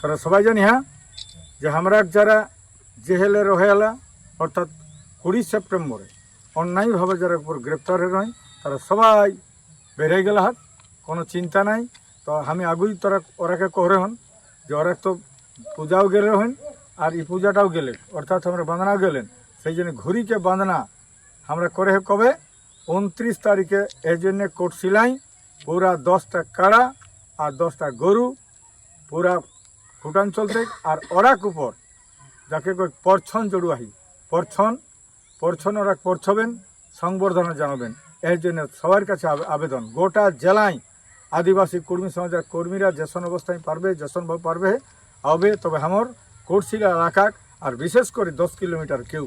তারা সবাই জানি হ্যাঁ যে আমরা যারা জেহেলে রহেলা অর্থাৎ কুড়ি সেপ্টেম্বরে অন্যায়ভাবে যারা উপর গ্রেপ্তার হয় তারা সবাই বেড়ে গেল হাত, কোনো চিন্তা নাই। তো আমি আগুই তারা ওরাকে কহরে হন যে ওরা তো পূজাও গেলে হন আর এই পূজাটাও গেলে, অর্থাৎ আমরা বাঁধনাও গেলেন। সেই জন্য ঘুরিকে বাঁধনা আমরা করে কবে? উনত্রিশ তারিখে এই জন্য কোট সিলাই, পুরা দশটা কাড়া আর দশটা গরু, পুরা ফুটান চলতে আর ওরাক উপর, যাকে কয় পরছন জড়ুয়াহি। পরছন পরছন ওরা পরছবেন, সংবর্ধনা জানাবেন। এর জন্য সবার কাছে আবেদন, গোটা জেলায় আদিবাসী কর্মী সমাজের কর্মীরা যেসন অবস্থায় পারবে, যেসন পারবে হবে তবে আমার কোর্সিলা এলাকা আর বিশেষ করে দশ কিলোমিটার কেউ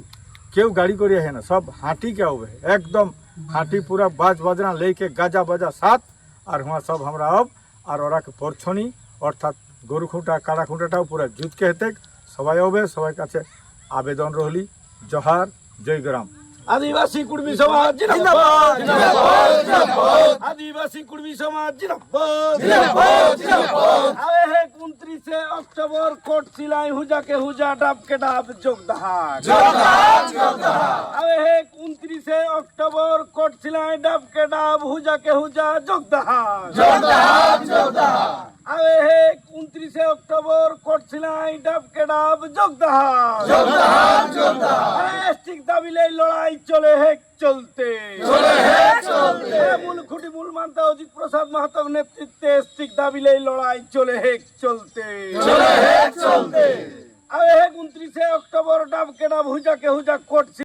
কেউ গাড়ি করে আহে না, সব হাঁটিকে হবে একদম হাঁটি পুরা বাজ বাজনা লেকে গাজা বাজা সাত, আর হুয়া সব আমরা অব আর ওরাকে পরছনি, অর্থাৎ গরু খুঁটা কাড়া খুঁটাটাও পুরা জুতকে হেতে সবাই হবে সবাই কাছে আবেদন রহলি জহার জয়গ্রাম আদিবাসী কুর্মী সমাজ জিন্দাবাদ জিন্দাবাদ জিন্দাবাদ। আদিবাসী কুর্মী সমাজ জিন্দাবাদ জিন্দাবাদ জিন্দাবাদ। আরে হে 29 অক্টোবর কোট সিলাই হুজাকে হুজা ডাবকে ডাব যোগদান যোগদান যোগদান আরে হে 29 অক্টোবর কোট সিলাই ডাবকে ডাব হুজাকে হুজা যোগদান যোগদান যোগদান আরে হে 29 অক্টোবর কোট সিলাই ডাব যোগদান যোগদান যোগদান ঠিক দাবিলে লড়াই চলে হে চলতে। চলে হে চলতে। মূল খুঁটি মূল মানতা অজিত প্রসাদ মাহাতোর নেতৃত্বে ঠিক দাবিলে লড়াই চলে হে চলতে। চলে হে চলতে। আরে হে উনত্রিশে অক্টোবর ডাব কেডাব হুজা কে হুজা কোট